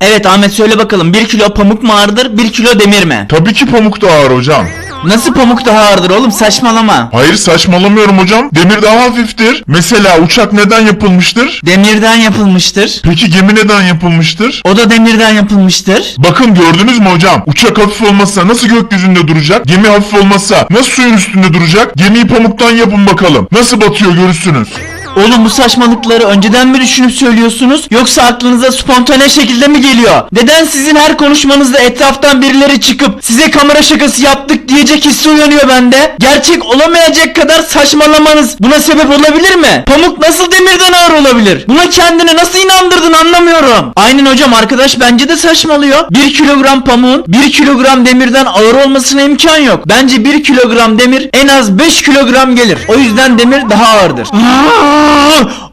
Evet Ahmet söyle bakalım 1 kilo pamuk mu ağırdır 1 kilo demir mi? Tabii ki pamuk da ağır hocam. Nasıl pamuk daha ağırdır oğlum saçmalama. Hayır saçmalamıyorum hocam. Demir daha hafiftir. Mesela uçak neden yapılmıştır? Demirden yapılmıştır. Peki gemi neden yapılmıştır? O da demirden yapılmıştır. Bakın gördünüz mü hocam? Uçak hafif olmasa nasıl gökyüzünde duracak? Gemi hafif olmasa nasıl suyun üstünde duracak? Gemiyi pamuktan yapın bakalım. Nasıl batıyor görürsünüz. Oğlum bu saçmalıkları önceden mi düşünüp söylüyorsunuz yoksa aklınıza spontane şekilde mi geliyor? Neden sizin her konuşmanızda etraftan birileri çıkıp size kamera şakası yaptık diyecek hissi uyanıyor bende? Gerçek olamayacak kadar saçmalamanız buna sebep olabilir mi? Pamuk nasıl demirden ağır olabilir? Buna kendini nasıl inandırdın anlamıyorum. Aynen hocam arkadaş bence de saçmalıyor. 1 kilogram pamuğun 1 kilogram demirden ağır olmasına imkan yok. Bence 1 kilogram demir en az 5 kilogram gelir. O yüzden demir daha ağırdır.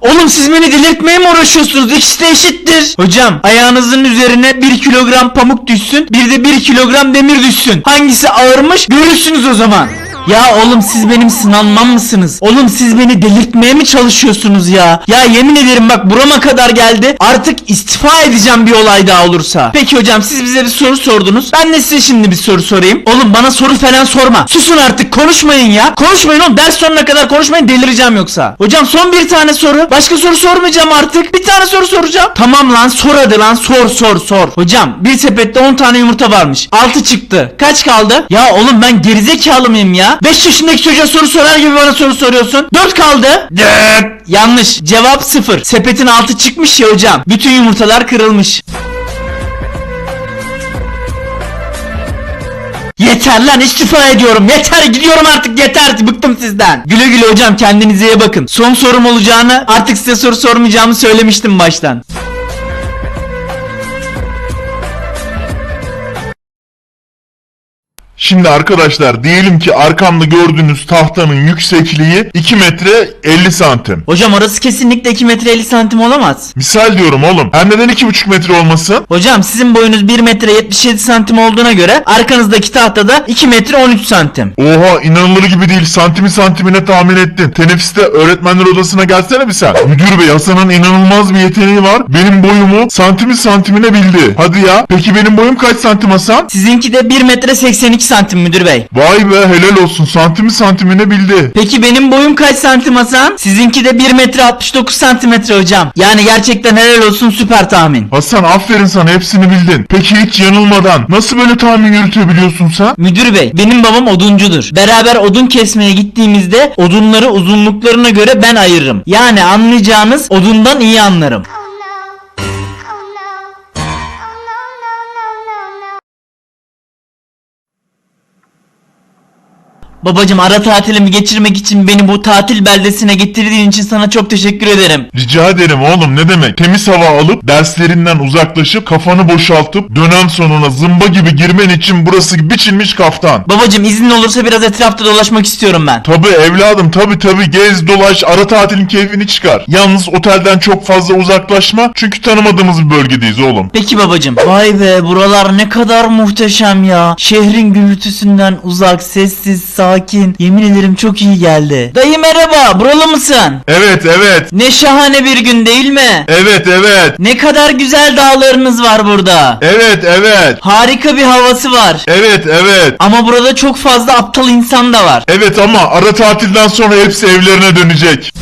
Oğlum siz beni delirtmeye mi uğraşıyorsunuz? İkisi de eşittir. Hocam ayağınızın üzerine 1 kilogram pamuk düşsün bir de 1 kilogram demir düşsün. Hangisi ağırmış görürsünüz o zaman. Ya oğlum siz benim sınanmam mısınız? Oğlum siz beni delirtmeye mi çalışıyorsunuz ya? Ya yemin ederim bak burama kadar geldi. Artık istifa edeceğim bir olay daha olursa. Peki hocam siz bize bir soru sordunuz. Ben de size şimdi bir soru sorayım. Oğlum bana soru falan sorma. Susun artık konuşmayın ya. Konuşmayın oğlum ders sonuna kadar konuşmayın delireceğim yoksa. Hocam son bir tane soru. Başka soru sormayacağım artık. Bir tane soru soracağım. Tamam lan sor hadi lan sor sor sor. Hocam bir sepette 10 tane yumurta varmış. 6 çıktı. Kaç kaldı? Ya oğlum ben gerizekalı mıyım ya? 5 yaşındaki çocuğa soru sorar gibi bana soru soruyorsun. 4 kaldı. 4. Yanlış. Cevap 0. Sepetin altı çıkmış ya hocam. Bütün yumurtalar kırılmış. Yeter lan istifa ediyorum. Yeter gidiyorum artık yeter. Bıktım sizden. Güle güle hocam kendinize iyi bakın. Son sorum olacağını artık size soru sormayacağımı söylemiştim baştan. Şimdi arkadaşlar diyelim ki arkamda gördüğünüz tahtanın yüksekliği 2 metre 50 santim. Hocam orası kesinlikle 2 metre 50 santim olamaz. Misal diyorum oğlum. Hem neden 2,5 metre olmasın? Hocam sizin boyunuz 1 metre 77 santim olduğuna göre arkanızdaki tahtada 2 metre 13 santim. Oha inanılır gibi değil. Santimi santimine tahmin ettin. Teneffüste öğretmenler odasına gelsene bir sen. Müdür bey Hasan'ın inanılmaz bir yeteneği var. Benim boyumu santimi santimine bildi. Hadi ya. Peki benim boyum kaç santim Hasan? Sizinki de 1 metre 82 santim müdür bey. Vay be helal olsun. Santimi santimine bildi. Peki benim boyum kaç santim Hasan? Sizinki de 1 metre 69 santimetre hocam. Yani gerçekten helal olsun süper tahmin. Hasan aferin sana hepsini bildin. Peki hiç yanılmadan nasıl böyle tahmin yürütebiliyorsun sen? Müdür bey benim babam oduncudur. Beraber odun kesmeye gittiğimizde odunları uzunluklarına göre ben ayırırım. Yani anlayacağınız odundan iyi anlarım. Babacım ara tatilimi geçirmek için beni bu tatil beldesine getirdiğin için sana çok teşekkür ederim. Rica ederim oğlum ne demek. Temiz hava alıp derslerinden uzaklaşıp kafanı boşaltıp dönem sonuna zımba gibi girmen için burası biçilmiş kaftan. Babacım izin olursa biraz etrafta dolaşmak istiyorum ben. Tabi evladım tabi tabi gez dolaş ara tatilin keyfini çıkar. Yalnız otelden çok fazla uzaklaşma çünkü tanımadığımız bir bölgedeyiz oğlum. Peki babacım. Vay be buralar ne kadar muhteşem ya. Şehrin gürültüsünden uzak, sessiz, sakin. Yemin ederim çok iyi geldi. Dayı merhaba buralı mısın? Evet evet Ne şahane bir gün değil mi? evet evet Ne kadar güzel dağlarınız var burada. evet evet Harika bir havası var. evet evet Ama burada çok fazla aptal insan da var. evet ama ara tatilden sonra hepsi evlerine dönecek.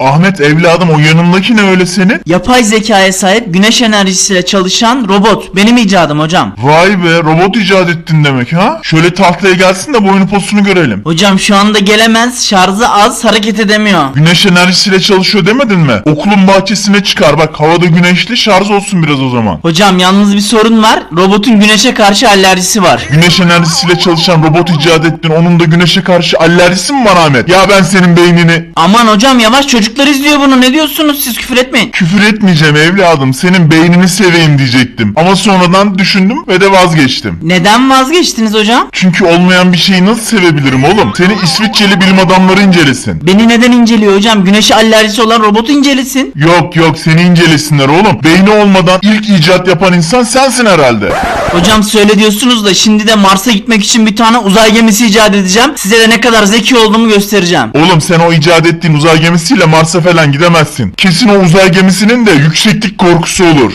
Ahmet evladım o yanındaki ne öyle senin? Yapay zekaya sahip güneş enerjisiyle çalışan robot. Benim icadım hocam. Vay be robot icat ettin demek ha? Şöyle tahtaya gelsin de boyunu posunu görelim. Hocam şu anda gelemez, şarjı az, hareket edemiyor. Güneş enerjisiyle çalışıyor demedin mi? Okulun bahçesine çıkar bak havada güneşli şarj olsun biraz o zaman. Hocam yalnız bir sorun var. Robotun güneşe karşı alerjisi var. Güneş enerjisiyle çalışan robot icat ettin onun da güneşe karşı alerjisi mi var Ahmet? Ya ben senin beynini... Aman hocam yavaş çocuk çocuklar izliyor bunu. Ne diyorsunuz siz küfür etmeyin. Küfür etmeyeceğim evladım. Senin beynini seveyim diyecektim. Ama sonradan düşündüm ve de vazgeçtim. Neden vazgeçtiniz hocam? Çünkü olmayan bir şeyi nasıl sevebilirim oğlum? Seni İsviçreli bilim adamları incelesin. Beni neden inceliyor hocam? Güneşe alerjisi olan robotu incelesin. Yok yok seni incelesinler oğlum. Beyni olmadan ilk icat yapan insan sensin herhalde. Hocam söyle diyorsunuz da şimdi de Mars'a gitmek için bir tane uzay gemisi icat edeceğim. Size de ne kadar zeki olduğumu göstereceğim. Oğlum sen o icat ettiğin uzay gemisiyle Mars'a falan gidemezsin. Kesin o uzay gemisinin de yükseklik korkusu olur.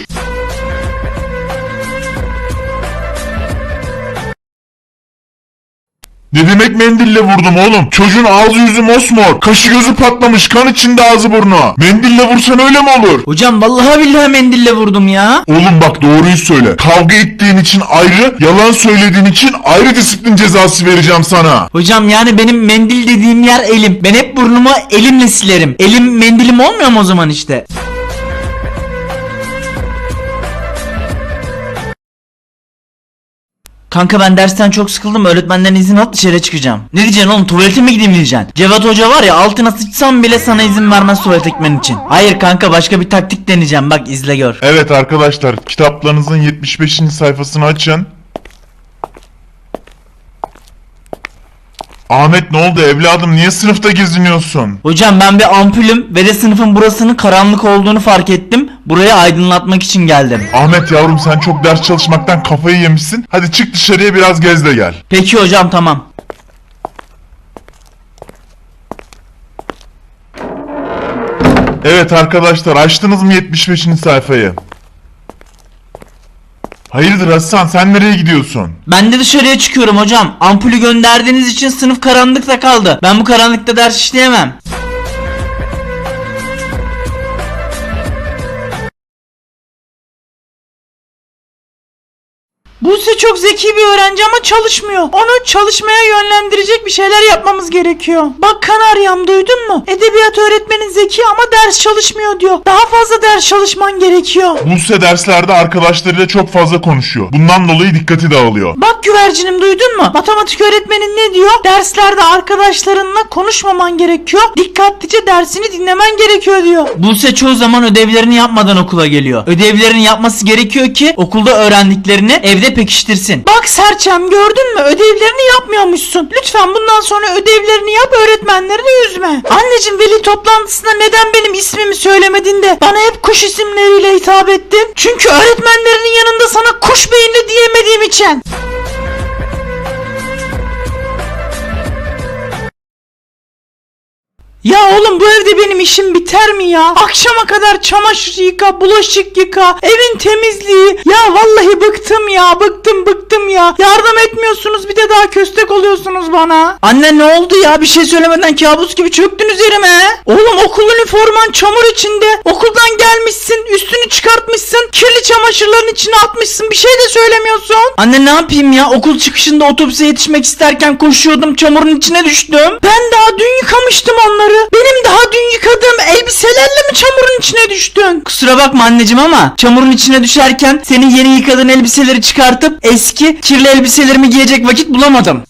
Ne demek mendille vurdum oğlum? Çocuğun ağzı yüzü mosmor. Kaşı gözü patlamış. Kan içinde ağzı burnu. Mendille vursan öyle mi olur? Hocam vallahi billahi mendille vurdum ya. Oğlum bak doğruyu söyle. Kavga ettiğin için ayrı, yalan söylediğin için ayrı disiplin cezası vereceğim sana. Hocam yani benim mendil dediğim yer elim. Ben hep burnumu elimle silerim. Elim mendilim olmuyor mu o zaman işte? Kanka ben dersten çok sıkıldım. Öğretmenden izin al dışarı çıkacağım. Ne diyeceksin oğlum? Tuvalete mi gideyim diyeceksin? Cevat Hoca var ya altına sıçsam bile sana izin vermez tuvalete gitmen için. Hayır kanka başka bir taktik deneyeceğim. Bak izle gör. Evet arkadaşlar kitaplarınızın 75. sayfasını açın. Ahmet ne oldu evladım niye sınıfta geziniyorsun? Hocam ben bir ampulüm ve de sınıfın burasının karanlık olduğunu fark ettim. Burayı aydınlatmak için geldim. Ahmet yavrum sen çok ders çalışmaktan kafayı yemişsin. Hadi çık dışarıya biraz gez de gel. Peki hocam tamam. Evet arkadaşlar açtınız mı 75. sayfayı? Hayırdır Hasan sen nereye gidiyorsun? Ben de dışarıya çıkıyorum hocam. Ampulü gönderdiğiniz için sınıf karanlıkta kaldı. Ben bu karanlıkta ders işleyemem. Buse çok zeki bir öğrenci ama çalışmıyor. Onu çalışmaya yönlendirecek bir şeyler yapmamız gerekiyor. Bak Kanaryam duydun mu? Edebiyat öğretmenin zeki ama ders çalışmıyor diyor. Daha fazla ders çalışman gerekiyor. Buse derslerde arkadaşlarıyla çok fazla konuşuyor. Bundan dolayı dikkati dağılıyor. Bak güvercinim duydun mu? Matematik öğretmenin ne diyor? Derslerde arkadaşlarınla konuşmaman gerekiyor. Dikkatlice dersini dinlemen gerekiyor diyor. Buse çoğu zaman ödevlerini yapmadan okula geliyor. Ödevlerini yapması gerekiyor ki okulda öğrendiklerini evde pekiştirsin. Bak Serçem gördün mü? Ödevlerini yapmıyormuşsun. Lütfen bundan sonra ödevlerini yap öğretmenlerini üzme. Anneciğim veli toplantısında neden benim ismimi söylemedin de bana hep kuş isimleriyle hitap ettin? Çünkü öğretmenlerinin yanında sana kuş beyinli diyemediğim için. Ya oğlum bu evde benim işim biter mi ya? Akşama kadar çamaşır yıka, bulaşık yıka, evin temizliği. Ya vallahi bıktım ya, bıktım bıktım ya. Yardım etmiyorsunuz bir de daha köstek oluyorsunuz bana. Anne ne oldu ya? Bir şey söylemeden kabus gibi çöktün üzerime. Oğlum okul üniforman çamur içinde. Okuldan gelmişsin, üstünü çıkartmışsın, kirli çamaşırların içine atmışsın. Bir şey de söylemiyorsun. Anne ne yapayım ya? Okul çıkışında otobüse yetişmek isterken koşuyordum, çamurun içine düştüm. Ben daha dün yıkamıştım onları. Benim daha dün yıkadığım elbiselerle mi çamurun içine düştün? Kusura bakma anneciğim ama çamurun içine düşerken senin yeni yıkadığın elbiseleri çıkartıp eski kirli elbiselerimi giyecek vakit bulamadım.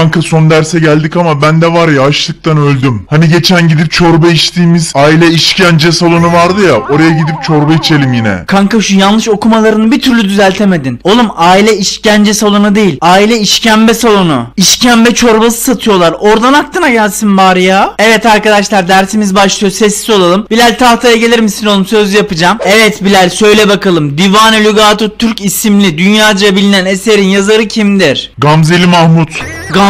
Kanka son derse geldik ama ben de var ya açlıktan öldüm. Hani geçen gidip çorba içtiğimiz aile işkence salonu vardı ya oraya gidip çorba içelim yine. Kanka şu yanlış okumalarını bir türlü düzeltemedin. Oğlum aile işkence salonu değil. Aile işkembe salonu. İşkembe çorbası satıyorlar. Oradan aklına gelsin bari ya. Evet arkadaşlar dersimiz başlıyor. Sessiz olalım. Bilal tahtaya gelir misin oğlum? Söz yapacağım. Evet Bilal söyle bakalım. Divan-ı Türk isimli dünyaca bilinen eserin yazarı kimdir? Gamzeli Mahmut.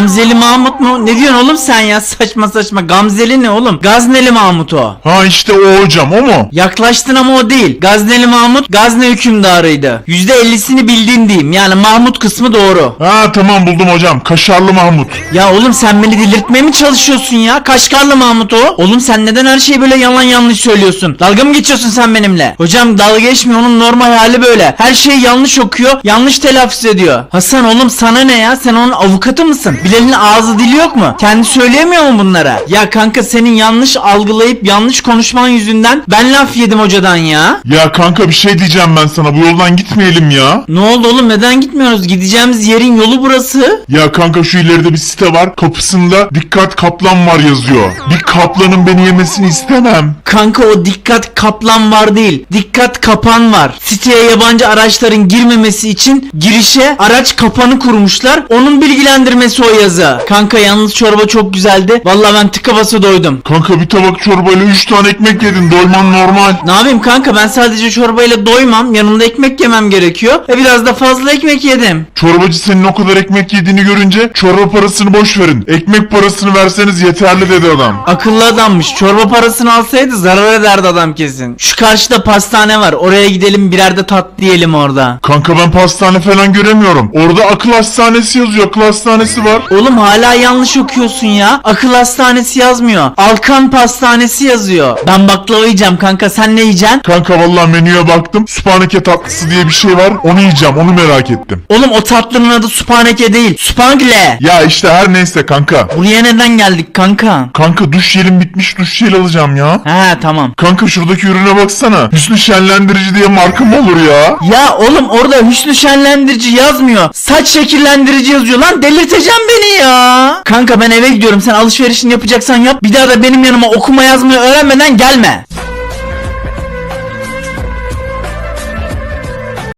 Gamzeli Mahmut mu? Ne diyorsun oğlum sen ya? Saçma saçma. Gamzeli ne oğlum? Gazneli Mahmut o. Ha işte o hocam o mu? Yaklaştın ama o değil. Gazneli Mahmut Gazne hükümdarıydı. %50'sini bildin diyeyim. Yani Mahmut kısmı doğru. Ha tamam buldum hocam. Kaşarlı Mahmut. Ya oğlum sen beni delirtmeye mi çalışıyorsun ya? Kaşgarlı Mahmut o. Oğlum sen neden her şeyi böyle yalan yanlış söylüyorsun? Dalga mı geçiyorsun sen benimle? Hocam dalga geçmiyor onun normal hali böyle. Her şeyi yanlış okuyor, yanlış telaffuz ediyor. Hasan oğlum sana ne ya? Sen onun avukatı mısın? Bilal'in ağzı dili yok mu? Kendi söyleyemiyor mu bunlara? Ya kanka senin yanlış algılayıp yanlış konuşman yüzünden ben laf yedim hocadan ya. Ya kanka bir şey diyeceğim ben sana. Bu yoldan gitmeyelim ya. Ne oldu oğlum neden gitmiyoruz? Gideceğimiz yerin yolu burası. Ya kanka şu ileride bir site var. Kapısında dikkat kaplan var yazıyor. Bir kaplanın beni yemesini istemem. Kanka o dikkat kaplan var değil. Dikkat kapan var. Siteye yabancı araçların girmemesi için girişe araç kapanı kurmuşlar. Onun bilgilendirmesi o yazı. Kanka yalnız çorba çok güzeldi. Vallahi ben tıka basa doydum. Kanka bir tabak çorbayla 3 tane ekmek yedin. Doyman normal. Ne yapayım kanka ben sadece çorbayla doymam. Yanında ekmek yemem gerekiyor. Ve biraz da fazla ekmek yedim. Çorbacı senin o kadar ekmek yediğini görünce çorba parasını boş verin. Ekmek parasını verseniz yeterli dedi adam. Akıllı adammış. Çorba parasını alsaydı zarar ederdi adam kesin. Şu karşıda pastane var. Oraya gidelim birer de tatlı yiyelim orada. Kanka ben pastane falan göremiyorum. Orada akıl hastanesi yazıyor. Akıl hastanesi var. Oğlum hala yanlış okuyorsun ya. Akıl hastanesi yazmıyor. Alkan pastanesi yazıyor. Ben baklava yiyeceğim kanka sen ne yiyeceksin? Kanka vallahi menüye baktım. Süpaneke tatlısı diye bir şey var. Onu yiyeceğim. Onu merak ettim. Oğlum o tatlının adı supaneke değil. Supangle. Ya işte her neyse kanka. Buraya neden geldik kanka? Kanka duş jelim bitmiş. Duş jeli alacağım ya. He tamam. Kanka şuradaki ürüne baksana. Hüsnü şenlendirici diye marka mı olur ya? Ya oğlum orada hüsnü şenlendirici yazmıyor. Saç şekillendirici yazıyor lan delirteceğim beni ya. Kanka ben eve gidiyorum sen alışverişini yapacaksan yap. Bir daha da benim yanıma okuma yazmayı öğrenmeden gelme.